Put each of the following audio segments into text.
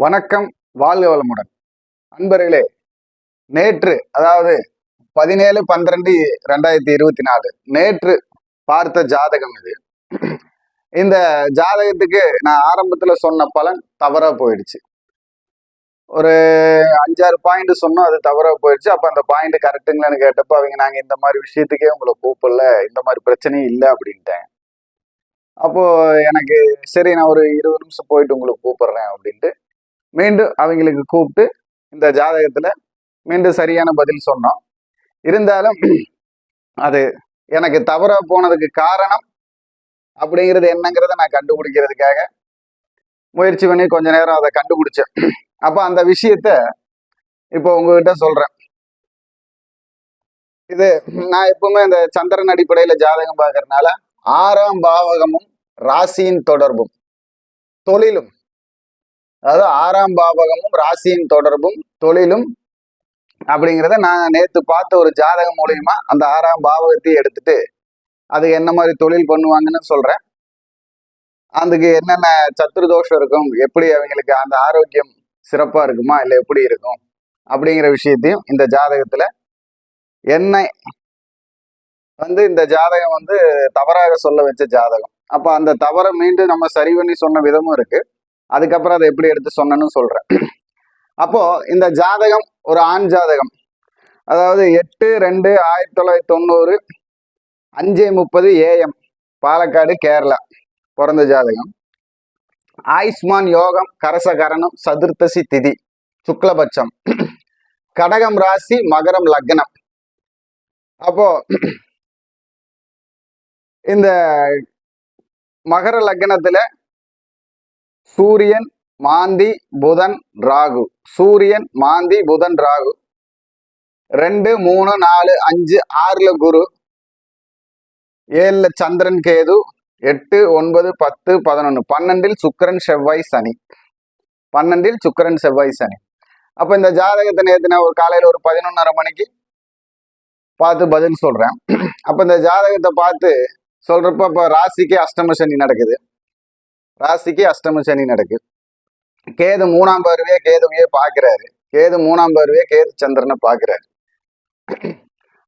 வணக்கம் வாழ்க வளமுடன். அன்பர்களே நேற்று அதாவது பதினேழு பன்னிரெண்டு ரெண்டாயிரத்தி இருபத்தி நாலு நேற்று பார்த்த ஜாதகம் இது. இந்த ஜாதகத்துக்கு நான் ஆரம்பத்தில் சொன்ன பலன் தவறாக போயிடுச்சு. ஒரு அஞ்சாறு பாயிண்ட் சொன்னோம் அது தவறாக போயிடுச்சு. அப்போ அந்த பாயிண்ட் கரெக்டுங்களான்னு கேட்டப்போ அவங்க நாங்கள் இந்த மாதிரி விஷயத்துக்கே உங்களை கூப்பிடல இந்த மாதிரி பிரச்சனையும் இல்லை அப்படின்ட்டேன் அப்போது எனக்கு சரி நான் ஒரு இருபது நிமிஷம் போயிட்டு உங்களுக்கு கூப்பிடுறேன் அப்படின்ட்டு மீண்டும் அவங்களுக்கு கூப்பிட்டு இந்த ஜாதகத்துல மீண்டும் சரியான பதில் சொன்னோம். இருந்தாலும் அது எனக்கு தவற போனதுக்கு காரணம் அப்படிங்கிறது என்னங்கிறத நான் கண்டுபிடிக்கிறதுக்காக முயற்சி பண்ணி கொஞ்ச நேரம் அதை கண்டுபிடிச்சேன். அப்போ அந்த விஷயத்த இப்போ உங்ககிட்ட சொல்றேன். இது நான் எப்பவுமே இந்த சந்திரன் அடிப்படையில ஜாதகம் பார்க்கறதுனால ஆறாம் பாவகமும் ராசியின் தொடர்பும் தொழிலும் அதாவது ஆறாம் பாவகமும் ராசியின் தொடர்பும் தொழிலும் அப்படிங்கிறத நான் நேற்று பார்த்த ஒரு ஜாதகம் மூலியமா அந்த ஆறாம் பாவகத்தையும் எடுத்துட்டு அது என்ன மாதிரி தொழில் பண்ணுவாங்கன்னு சொல்றேன். அதுக்கு என்னென்ன சத்துரு தோஷம் இருக்கும் எப்படி அவங்களுக்கு அந்த ஆரோக்கியம் சிறப்பா இருக்குமா இல்லை எப்படி இருக்கும் அப்படிங்கிற விஷயத்தையும் இந்த ஜாதகத்துல என்னை வந்து இந்த ஜாதகம் வந்து தவறாக சொல்ல வச்ச ஜாதகம். அப்ப அந்த தவறை மீண்டும் நம்ம சரி பண்ணி சொன்ன விதமும் இருக்கு. அதுக்கப்புறம் அதை எப்படி எடுத்து சொன்னேன்னு சொல்கிறேன் அப்போது இந்த ஜாதகம் ஒரு ஆண் ஜாதகம். அதாவது எட்டு ரெண்டு ஆயிரத்தி தொள்ளாயிரத்தி தொண்ணூறு அஞ்சு முப்பது ஏஎம் பாலக்காடு கேரளா பிறந்த ஜாதகம். ஆயுஷ்மான் யோகம் கரசகரணம் சதுர்த்தசி திதி சுக்லபட்சம். கடகம் ராசி மகரம் லக்னம். அப்போ இந்த மகர லக்னத்துல சூரியன் மாந்தி புதன் ராகு. சூரியன் மாந்தி புதன் ராகு. ரெண்டு மூணு நாலு அஞ்சு ஆறுல குரு. ஏழுல சந்திரன் கேது. எட்டு ஒன்பது பத்து பதினொன்று பன்னெண்டில் சுக்கிரன் செவ்வாய் சனி. பன்னெண்டில் சுக்கிரன் செவ்வாய் சனி. அப்போ இந்த ஜாதகத்தை நேத்து நான் ஒரு காலையில் ஒரு பதினொன்னரை மணிக்கு பார்த்து பதில் சொல்கிறேன் அப்போ இந்த ஜாதகத்தை பார்த்து சொல்கிறப்ப இப்போ ராசிக்கு அஷ்டம சனி நடக்குது. ராசிக்கு அஷ்டம சனி நடக்குது கேது மூணாம் பார்வையே கேதுவையே பார்க்கிறாரு. கேது மூணாம் பார்வையே கேது சந்திரனை பார்க்கிறாரு.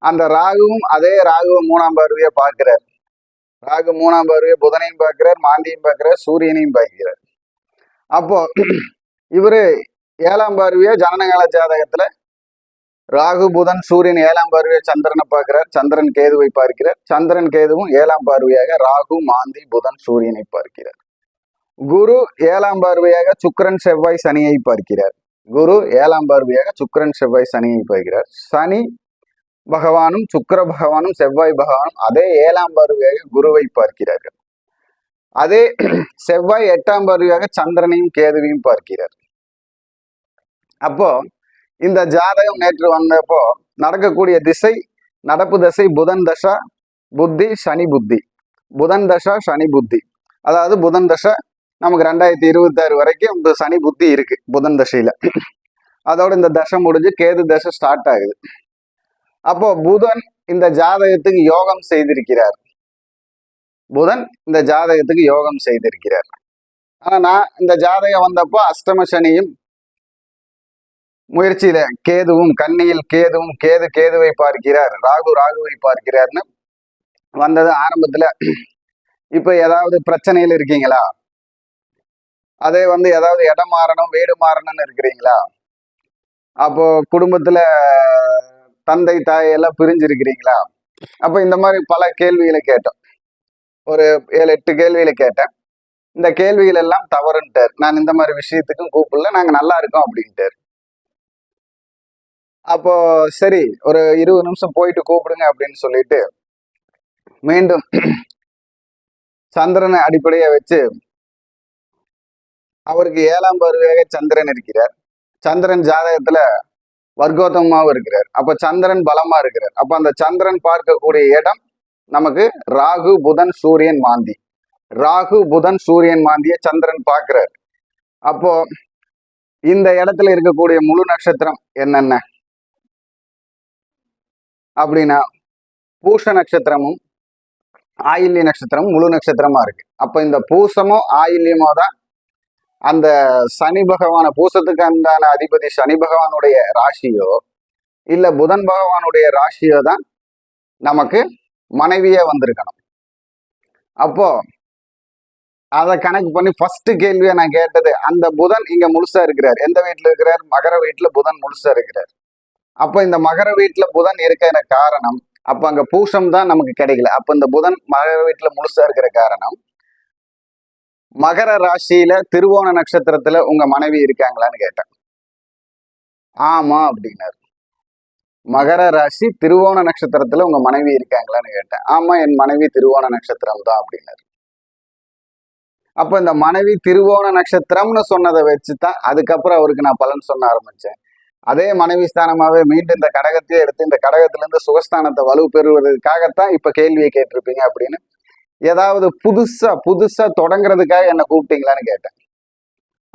அந்த ராகுவும் அதே ராகுவ மூணாம் பருவையே பார்க்கிறார். ராகு மூணாம் பருவையை புதனையும் பார்க்கிறார் மாந்தியும் பார்க்கிறார் சூரியனையும் பார்க்கிறார். அப்போ இவரு ஏழாம் பார்வையை ஜனனகால ஜாதகத்துல ராகு புதன் சூரியன் ஏழாம் பார்வையை சந்திரனை பார்க்கிறார். சந்திரன் கேதுவை பார்க்கிறார். சந்திரன் கேதுவும் ஏழாம் பார்வையாக ராகு மாந்தி புதன் சூரியனை பார்க்கிறார். குரு ஏழாம் பார்வையாக சுக்கிரன் செவ்வாய் சனியை பார்க்கிறார். குரு ஏழாம் பார்வையாக சுக்கிரன் செவ்வாய் சனியை பார்க்கிறார். சனி பகவானும் சுக்கர பகவானும் செவ்வாய் பகவானும் அதே ஏழாம் பார்வையாக குருவை பார்க்கிறார்கள். அதே செவ்வாய் எட்டாம் பார்வையாக சந்திரனையும் கேதுவையும் பார்க்கிறார். அப்போ இந்த ஜாதகம் நேற்று வந்தப்போ நடக்கக்கூடிய திசை நடப்பு திசை புதன் தசா புத்தி சனி புத்தி. புதன் தசா சனி புத்தி. அதாவது புதன் தசை நமக்கு ரெண்டாயிரத்தி இருபத்தாறு வரைக்கும் இந்த சனி புத்தி இருக்கு புதன் தசையில. அதோட இந்த தசை முடிஞ்சு கேது தசை ஸ்டார்ட் ஆகுது. அப்போ புதன் இந்த ஜாதகத்துக்கு யோகம் செய்திருக்கிறார். புதன் இந்த ஜாதகத்துக்கு யோகம் செய்திருக்கிறார். ஆனா நான் இந்த ஜாதகம் வந்தப்போ அஷ்டம சனியும் முயற்சியில கேதுவும் கண்ணியில் கேதுவும் கேது கேதுவை பார்க்கிறார் ராகு ராகுவை பார்க்கிறார்னு வந்தது ஆரம்பத்துல. இப்ப ஏதாவது பிரச்சனையில் இருக்கீங்களா? அதே வந்து ஏதாவது இடம் மாறணும் வீடு மாறணும்னு இருக்கிறீங்களா? அப்போ குடும்பத்துல தந்தை தாய் எல்லாம் அப்போ இந்த மாதிரி பல கேள்விகளை கேட்டோம். ஒரு ஏழு எட்டு கேள்விகளை கேட்டேன். இந்த கேள்விகள் எல்லாம் தவறுன்ட்டார். நான் இந்த மாதிரி விஷயத்துக்கும் கூப்பிடல. நாங்க நல்லா இருக்கோம் அப்படின்ட்டார். அப்போ சரி ஒரு இருபது நிமிஷம் போயிட்டு கூப்பிடுங்க அப்படின்னு சொல்லிட்டு மீண்டும் சந்திரனை அடிப்படையை வச்சு அவருக்கு ஏழாம் பருவையாக சந்திரன் இருக்கிறார். சந்திரன் ஜாதகத்துல வர்க்கோத்தமாவும் இருக்கிறார். அப்ப சந்திரன் பலமா இருக்கிறார். அப்ப அந்த சந்திரன் பார்க்கக்கூடிய இடம் நமக்கு ராகு புதன் சூரியன் மாந்தி. ராகு புதன் சூரியன் மாந்திய சந்திரன் பார்க்கிறார். அப்போ இந்த இடத்துல இருக்கக்கூடிய முழு நட்சத்திரம் என்னென்ன? அப்படின்னா பூஷ நட்சத்திரமும் ஆயில்ய நட்சத்திரமும் முழு நட்சத்திரமா இருக்கு. அப்ப இந்த பூசமோ ஆயில்யமோ தான் அந்த சனி பகவான பூசத்துக்கு அந்தான அதிபதி சனி பகவானுடைய ராசியோ இல்ல புதன் பகவானுடைய ராசியோ தான் நமக்கு மனைவியே வந்திருக்கணும். அப்போ அதை கணக்கு பண்ணி ஃபர்ஸ்ட் கேள்வியை நான் கேட்டது அந்த புதன் இங்க முழுசா இருக்கிறார். எந்த வீட்டுல இருக்கிறார்? மகர வீட்டுல புதன் முழுசா இருக்கிறார். அப்ப இந்த மகர வீட்டுல புதன் இருக்கிற காரணம் அப்ப அங்க பூசம் தான் நமக்கு கிடைக்கல. அப்ப இந்த புதன் மகர வீட்டுல முழுசா இருக்கிற காரணம் மகர ராசியில திருவோண நட்சத்திரத்துல உங்க மனைவி இருக்காங்களான்னு கேட்டேன். ஆமா அப்படின்னாரு. மகர ராசி திருவோண நட்சத்திரத்துல உங்க மனைவி இருக்காங்களான்னு கேட்டேன். ஆமா என் மனைவி திருவோண நட்சத்திரம் தான் அப்படின்னாரு. அப்ப இந்த மனைவி திருவோண நட்சத்திரம்னு சொன்னதை வச்சுதான் அதுக்கப்புறம் அவருக்கு நான் பலன் சொல்ல ஆரம்பிச்சேன். அதே மனைவி ஸ்தானமாவே மீண்டும் இந்த கடகத்தையே எடுத்து இந்த கடகத்துல இருந்து சுகஸ்தானத்தை வலு பெறுவதற்காகத்தான் இப்ப கேள்வியை கேட்டிருப்பீங்க அப்படின்னு ஏதாவது புதுசா புதுசா தொடங்குறதுக்காக என்ன கூப்பிட்டீங்களான்னு கேட்டேன்.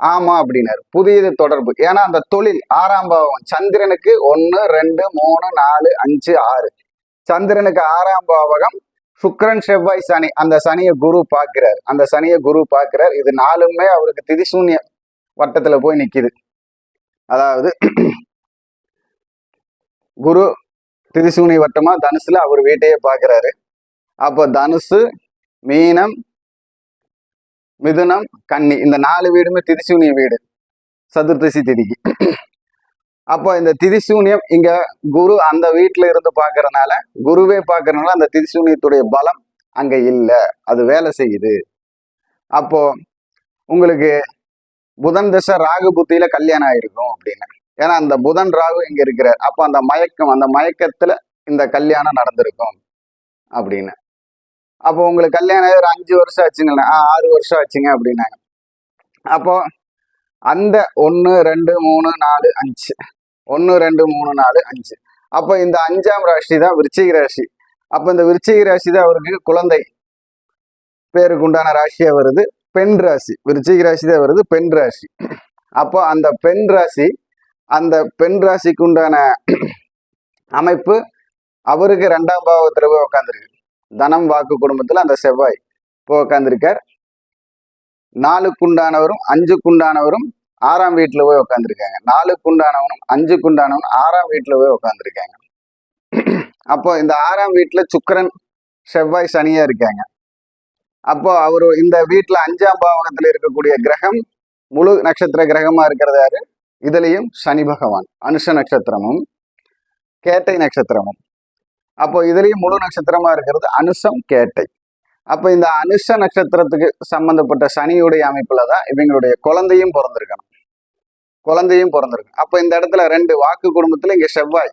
ஆமா அப்படின்னாரு. புதியது தொடர்பு. ஏன்னா அந்த தொழில் ஆறாம் பாவம். சந்திரனுக்கு ஒன்னு ரெண்டு மூணு நாலு அஞ்சு ஆறு. சந்திரனுக்கு ஆறாம் பாவகம் சுக்கிரன் செவ்வாய் சனி. அந்த சனியை குரு பார்க்கிறார். அந்த சனியை குரு பார்க்கிறார். இது நாலுமே அவருக்கு திதிசூன்ய வட்டத்துல போய் நிக்குது. அதாவது குரு திரிசூனி வட்டமா தனுசுல அவர் வீட்டையே பாக்குறாரு அப்போ தனுசு மீனம் மிதுனம் கன்னி. இந்த நாலு வீடுமே திரிசூனிய வீடு. சதுர்த்தசி திதிக்கு. அப்போ இந்த திரிசூனியம் இங்க குரு அந்த வீட்டுல இருந்து பார்க்கறதுனால குருவே பாக்குறதுனால அந்த திரிசூனியத்துடைய பலம் அங்க இல்லை. அது வேலை செய்யுது. அப்போ உங்களுக்கு புதன் தசை ராகு புத்தியில கல்யாணம் ஆயிருக்கும் அப்படின்னு. ஏன்னா அந்த புதன் ராகு இங்க இருக்கிறார். அப்போ அந்த மயக்கம் அந்த மயக்கத்துல இந்த கல்யாணம் நடந்திருக்கும் அப்படின்னு. அப்போ உங்களுக்கு கல்யாணம் ஆகி ஒரு அஞ்சு வருஷம் ஆச்சுங்களா ஆறு வருஷம் ஆச்சுங்க அப்படின்னாங்க. அப்போ அந்த ஒன்று ரெண்டு மூணு நாலு அஞ்சு. ஒன்று ரெண்டு மூணு நாலு அஞ்சு. அப்போ இந்த அஞ்சாம் ராசி தான் விருச்சிக ராசி. அப்போ இந்த விருச்சிக ராசி தான் அவருக்கு குழந்தை பேருக்கு உண்டான ராசியாக வருது. பெண் ராசி. விருச்சிக ராசி தான் வருது பெண் ராசி. அப்போ அந்த பெண் ராசி அந்த பெண் ராசிக்கு உண்டான அமைப்பு அவருக்கு ரெண்டாம் பாவத்தில் போய் உட்காந்துருக்கு தனம் வாக்கு குடும்பத்துல அந்த செவ்வாய் இப்போ உட்காந்துருக்கார் நாலுக்குண்டானவரும் அஞ்சுக்குண்டானவரும் ஆறாம் வீட்டுல போய் உட்காந்துருக்காங்க நாலுக்குண்டானவனும் அஞ்சுக்குண்டானவனும் ஆறாம் வீட்டுல போய் உட்காந்துருக்காங்க அப்போ இந்த ஆறாம் வீட்டுல சுக்கரன் செவ்வாய் சனியா இருக்காங்க. அப்போ அவரு இந்த வீட்டுல அஞ்சாம் பாவகத்துல இருக்கக்கூடிய கிரகம் முழு நட்சத்திர கிரகமா இருக்கிறது யாரு? இதுலயும் சனி பகவான் அனுஷ நட்சத்திரமும் கேட்டை நட்சத்திரமும். அப்போ இதுலயும் முழு நட்சத்திரமா இருக்கிறது அனுஷம் கேட்டை. அப்போ இந்த அனுஷ நட்சத்திரத்துக்கு சம்பந்தப்பட்ட சனியுடைய அமைப்புல தான் இவங்களுடைய குழந்தையும் பிறந்திருக்கணும். குழந்தையும் பிறந்திருக்கு அப்போ இந்த இடத்துல ரெண்டு வாக்கு குடும்பத்துல இங்க செவ்வாய்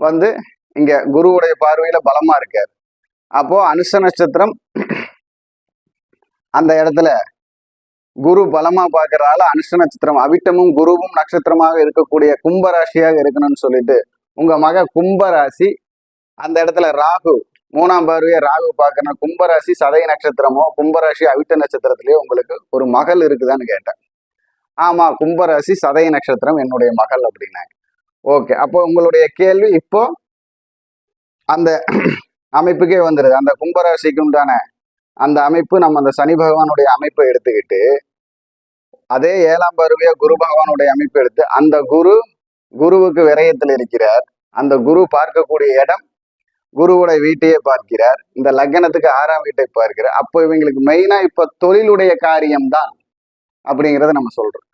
வந்து இங்க குருவுடைய பார்வையில பலமா இருக்காரு. அப்போ அனுஷ நட்சத்திரம் அந்த இடத்துல குரு பலமா பாக்குறதால அனுஷ நட்சத்திரம் அவிட்டமும் குருவும் நட்சத்திரமாக இருக்கக்கூடிய கும்பராசியாக இருக்கணும்னு சொல்லிட்டு உங்க மக கும்பராசி அந்த இடத்துல ராகு மூணாம் பார்வையை ராகு பார்க்கணும். கும்பராசி சதய நட்சத்திரமோ கும்பராசி அவிட்ட நட்சத்திரத்திலேயே உங்களுக்கு ஒரு மகள் இருக்குதான்னு கேட்டேன். ஆமா கும்பராசி சதய நட்சத்திரம் என்னுடைய மகள் அப்படின்னாங்க. ஓகே அப்போ உங்களுடைய கேள்வி இப்போ அந்த அமைப்புக்கே வந்துடுது அந்த கும்பராசிக்கு உண்டான அந்த அமைப்பு நம்ம அந்த சனி பகவானுடைய அமைப்பை எடுத்துக்கிட்டு அதே ஏழாம் பருவியா குரு பகவானுடைய அமைப்பு எடுத்து அந்த குரு குருவுக்கு விரயத்தில் இருக்கிறார். அந்த குரு பார்க்கக்கூடிய இடம் குருவுடைய வீட்டையே பார்க்கிறார். இந்த லக்னத்துக்கு ஆறாம் வீட்டை பார்க்கிறார். அப்போ இவங்களுக்கு மெயினா இப்ப தொழிலுடைய காரியம்தான் அப்படிங்கிறத நம்ம சொல்றோம்.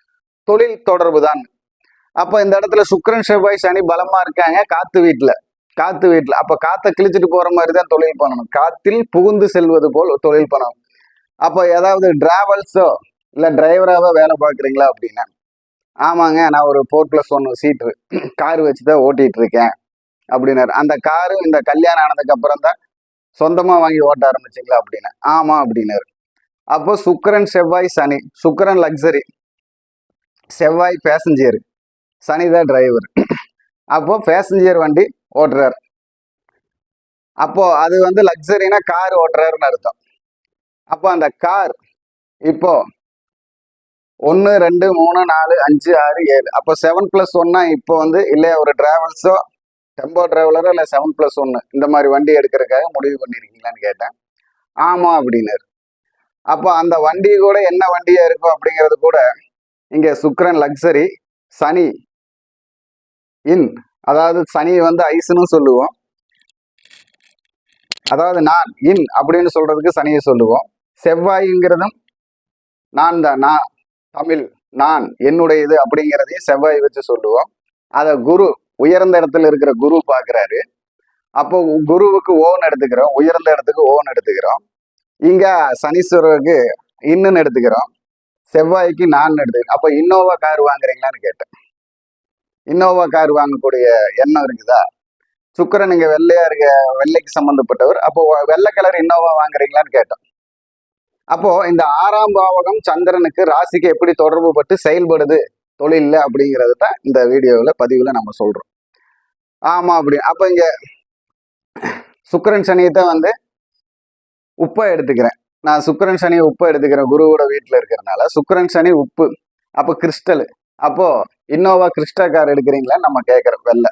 தொழில் தொடர்பு தான் அப்ப இந்த இடத்துல சுக்ரன் செவ்வாய் சனி பலமா இருக்காங்க. காத்து வீட்டுல காத்து வீட்டுல அப்ப காத்தை கிழிச்சிட்டு போற மாதிரி தான் தொழில் பண்ணணும். காத்தில் புகுந்து செல்வது போல் தொழில் பண்ணணும். அப்போ ஏதாவது டிராவல்ஸோ இல்ல டிரைவராவோ வேலை பார்க்குறீங்களா அப்படின்னா ஆமாங்க நான் ஒரு four plus one seat car வச்சு தான் ஓட்டிகிட்டு இருக்கேன். அப்படின்னாரு. அந்த காரு இந்த கல்யாணம் ஆனதுக்கு அப்புறம் தான் சொந்தமா வாங்கி ஓட்ட ஆரம்பிச்சிங்களா அப்படின்னு. ஆமா அப்படின்னாரு. அப்போ சுக்கரன் செவ்வாய் சனி. சுக்கரன் லக்ஸரி செவ்வாய் பேசஞ்சர் சனி தான் டிரைவர் அப்போ பேசஞ்சர் வண்டி ஓட்டுறாரு. அப்போ அது வந்து லக்ஸரினா கார் ஓட்டுறாருன்னு அர்த்தம். அப்போ அந்த கார் இப்போ ஒன்று ரெண்டு மூணு நாலு அஞ்சு ஆறு ஏழு. அப்போ செவன் ப்ளஸ் ஒன்னா இப்போ வந்து இல்லை ஒரு டிராவல்ஸோ டெம்போ டிராவலரோ இல்லை செவன் ப்ளஸ் ஒன்று இந்த மாதிரி வண்டி எடுக்கிறதுக்காக முடிவு பண்ணியிருக்கீங்களான்னு கேட்டேன். ஆமாம் அப்படின்னாரு. அப்போ அந்த வண்டி கூட என்ன வண்டியாக இருக்கும் அப்படிங்கிறது கூட இங்கே சுக்ரன் லக்ஸரி சனி இன் அதாவது சனி வந்து ஐஸ்னு சொல்லுவோம். அதாவது நான் இன் அப்படின்னு சொல்கிறதுக்கு சனியை சொல்லுவோம். செவ்வாய்ங்கிறதும் நான் தான் நான் தமிழ் நான் என்னுடையது அப்படிங்கிறதையும் செவ்வாய் வச்சு சொல்லுவோம். அதை குரு உயர்ந்த இடத்துல இருக்கிற குரு பார்க்குறாரு அப்போ குருவுக்கு ஓன் எடுத்துக்கிறோம். உயர்ந்த இடத்துக்கு ஓன் எடுத்துக்கிறோம். இங்க சனீஸ்வரருக்கு இன்னுன்னு எடுத்துக்கிறோம். செவ்வாய்க்கு நான் எடுத்துக்கிறோம். அப்போ இன்னோவா கார் வாங்குறீங்களான்னு கேட்டேன். இன்னோவா கார் வாங்கக்கூடிய எண்ணம் இருக்குதா? சுக்கரன் இங்கே வெள்ளையா இருக்க வெள்ளைக்கு சம்பந்தப்பட்டவர். அப்போ வெள்ளை கலர் இன்னோவா வாங்குறீங்களான்னு கேட்டோம் அப்போ இந்த ஆறாம் பாவகம் சந்திரனுக்கு ராசிக்கு எப்படி தொடர்பு பட்டு செயல்படுது? தொழில் அப்படிங்கிறது தான் இந்த வீடியோவில் பதிவில் நம்ம சொல்கிறோம் ஆமாம் அப்படி. அப்போ இங்கே சுக்கரன் சனியத்தை வந்து உப்பை எடுத்துக்கிறேன். நான் சுக்கிரன் சனி உப்பை எடுத்துக்கிறேன். குருவோட வீட்டில் இருக்கிறனால சுக்கரன் சனி உப்பு அப்போ கிறிஸ்டல். அப்போது இன்னோவா கிறிஸ்டா கார் எடுக்கிறீங்களா? நம்ம கேட்குறோம் வெள்ளை.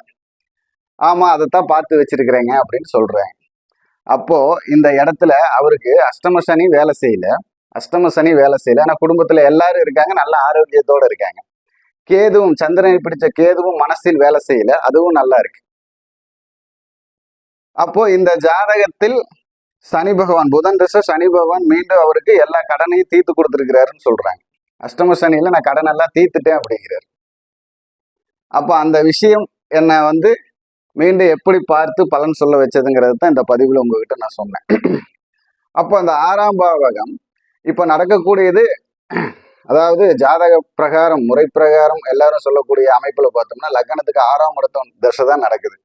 ஆமாம் அதைத்தான் பார்த்து வச்சிருக்கிறேங்க அப்படின்னு சொல்கிறேன் அப்போது இந்த இடத்துல அவருக்கு அஷ்டம சனி வேலை செய்யல. அஷ்டம சனி வேலை செய்யல. ஆனால் குடும்பத்தில் எல்லாரும் இருக்காங்க. நல்ல ஆரோக்கியத்தோட இருக்காங்க. கேதுவும் சந்திரனை பிடிச்ச கேதுவும் மனசில் வேலை செய்யல. அதுவும் நல்லா இருக்கு. அப்போ இந்த ஜாதகத்தில் சனி பகவான் புதன் திசை சனி பகவான் மீண்டும் அவருக்கு எல்லா கடனையும் தீர்த்து கொடுத்துருக்கிறாருன்னு சொல்றாங்க. அஷ்டம சனியில நான் கடன் எல்லாம் தீர்த்துட்டேன் அப்படிங்கிறார். அப்போ அந்த விஷயம் என்னை வந்து மீண்டும் எப்படி பார்த்து பலன் சொல்ல வச்சதுங்கிறது தான் இந்த பதிவில் உங்ககிட்ட நான் சொன்னேன். அப்போ அந்த ஆறாம் பாவகம் இப்போ நடக்கக்கூடியது அதாவது ஜாதக பிரகாரம் முறை பிரகாரம் எல்லாரும் சொல்லக்கூடிய அமைப்புல பார்த்தோம்னா லக்னத்துக்கு ஆறாம் இடத்தம் தசை தான் நடக்குது.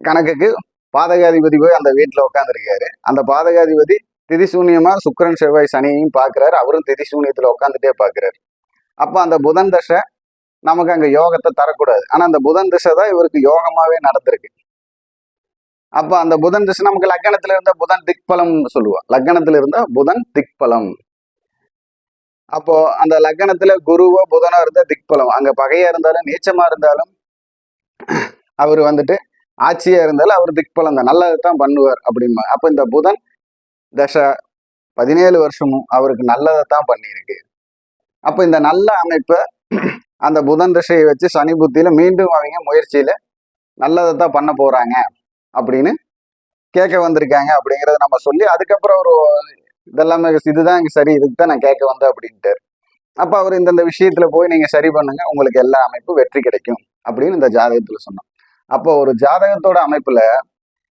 கணக்குக்கு பாதகாதிபதி போய் அந்த வீட்டில் உட்காந்துருக்காரு அந்த பாதகாதிபதி திதிசூன்யமா சுக்கரன் செவ்வாய் சனியையும் பார்க்குறாரு அவரும் திதிசூன்யத்தில் உட்காந்துட்டே பார்க்குறாரு அப்போ அந்த புதன் தசை நமக்கு அங்க யோகத்தை தரக்கூடாது. ஆனா அந்த புதன் திசை தான் இவருக்கு யோகமாவே நடந்திருக்கு. அப்ப அந்த புதன் திசை நமக்கு லக்கணத்துல இருந்தா புதன் திக்பலம் சொல்லுவோம் லக்கணத்துல இருந்தா புதன் திக்பலம். அப்போ அந்த லக்னத்துல குருவோ புதனோ இருந்தா திக்பலம். அங்க பகையா இருந்தாலும் நீச்சமா இருந்தாலும் அவர் வந்துட்டு ஆட்சியா இருந்தாலும் அவர் திக்பலம் தான். நல்லதை தான் பண்ணுவார் அப்படிமா அப்ப இந்த புதன் தசை பதினேழு வருஷமும் அவருக்கு நல்லதை தான் பண்ணியிருக்கு. அப்போ இந்த நல்ல அமைப்பை அந்த புதன் திசையை வச்சு சனி புத்தியில மீண்டும் அவங்க முயற்சியில நல்லதை தான் பண்ண போறாங்க அப்படின்னு கேட்க வந்திருக்காங்க அப்படிங்கிறத நம்ம சொல்லி அதுக்கப்புறம் ஒரு இதெல்லாமே இதுதான் இங்க சரி இதுக்கு தான் நான் கேட்க வந்தேன் அப்படின்ட்டு. அப்ப அவர் இந்தந்த விஷயத்துல போய் நீங்க சரி பண்ணுங்க உங்களுக்கு எல்லா அமைப்பும் வெற்றி கிடைக்கும் அப்படின்னு இந்த ஜாதகத்துல சொன்னோம் அப்போ ஒரு ஜாதகத்தோட அமைப்புல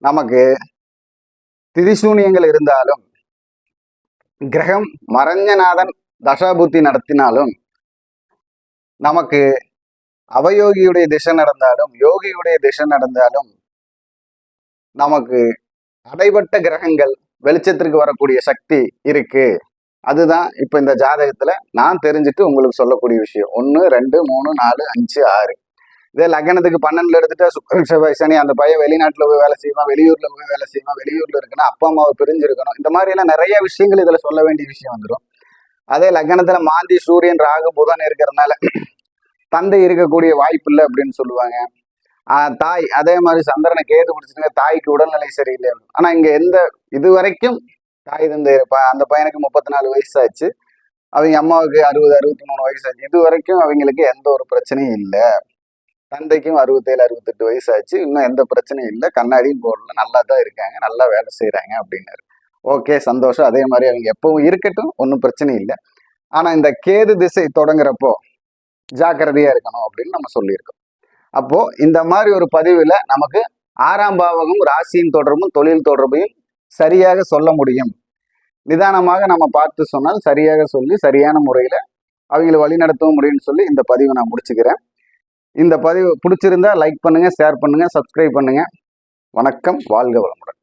நமக்கு திரிசூனியங்கள் இருந்தாலும் கிரகம் மரஞ்சநாதன் தசாபுத்தி நடத்தினாலும் நமக்கு அவயோகியுடைய திசை நடந்தாலும் யோகியுடைய திசை நடந்தாலும் நமக்கு அடைபட்ட கிரகங்கள் வெளிச்சத்திற்கு வரக்கூடிய சக்தி இருக்கு. அதுதான் இப்போ இந்த ஜாதகத்துல நான் தெரிஞ்சுட்டு உங்களுக்கு சொல்லக்கூடிய விஷயம். ஒன்று ரெண்டு மூணு நாலு அஞ்சு ஆறு. இதே லக்னத்துக்கு பன்னெண்டுல எடுத்துட்டா சுக்கரன் செவ்வாய் சனி அந்த பையன் வெளிநாட்டில் போய் வேலை செய்வான் வெளியூர்ல போய் வேலை செய்வான் வெளியூர்ல இருக்குன்னா அப்பா அம்மாவை பிரிஞ்சிருக்கணும். இந்த மாதிரி எல்லாம் நிறைய விஷயங்கள் இதுல சொல்ல வேண்டிய விஷயம் வந்துடும் அதே லக்னத்துல மாந்தி சூரியன் ராகு புதன் இருக்கிறதுனால தந்தை இருக்கக்கூடிய வாய்ப்பு இல்லை அப்படின்னு சொல்லுவாங்க. தாய் அதே மாதிரி சந்திரனை கேது பிடிச்சிருங்க தாய்க்கு உடல்நிலை சரியில்லை. ஆனா இங்க எந்த இது வரைக்கும் தாய் தந்தை அந்த பையனுக்கு முப்பத்தி நாலு வயசாச்சு. அவங்க அம்மாவுக்கு அறுபது அறுபத்தி மூணு வயசாச்சு. இது வரைக்கும் அவங்களுக்கு எந்த ஒரு பிரச்சனையும் இல்லை. தந்தைக்கும் அறுபத்தேழு அறுபத்தெட்டு வயசாச்சு. இன்னும் எந்த பிரச்சனையும் இல்லை. கண்ணாடியும் போடல. நல்லா தான் இருக்காங்க. நல்லா வேலை செய்கிறாங்க அப்படின்னாரு. ஓகே சந்தோஷம். அதே மாதிரி அவங்க எப்பவும் இருக்கட்டும். ஒன்றும் பிரச்சனை இல்லை. ஆனால் இந்த கேது திசை தொடங்குறப்போ ஜாக்கிரதையா இருக்கணும் அப்படின்னு நம்ம சொல்லியிருக்கோம். அப்போ இந்த மாதிரி ஒரு பதிவில் நமக்கு ஆறாம் பாவகம் ராசியின் தொடர்பும் தொழில் தொடர்பையும் சரியாக சொல்ல முடியும். நிதானமாக நம்ம பார்த்து சொன்னால் சரியாக சொல்லி சரியான முறையில் அவங்களை வழிநடத்தவும் முடியும்னு சொல்லி இந்த பதிவை நான் முடிச்சுக்கிறேன். இந்த பதிவு பிடிச்சிருந்தா லைக் பண்ணுங்க ஷேர் பண்ணுங்க சப்ஸ்கிரைப் பண்ணுங்க. வணக்கம் வாழ்க வளமுடன்.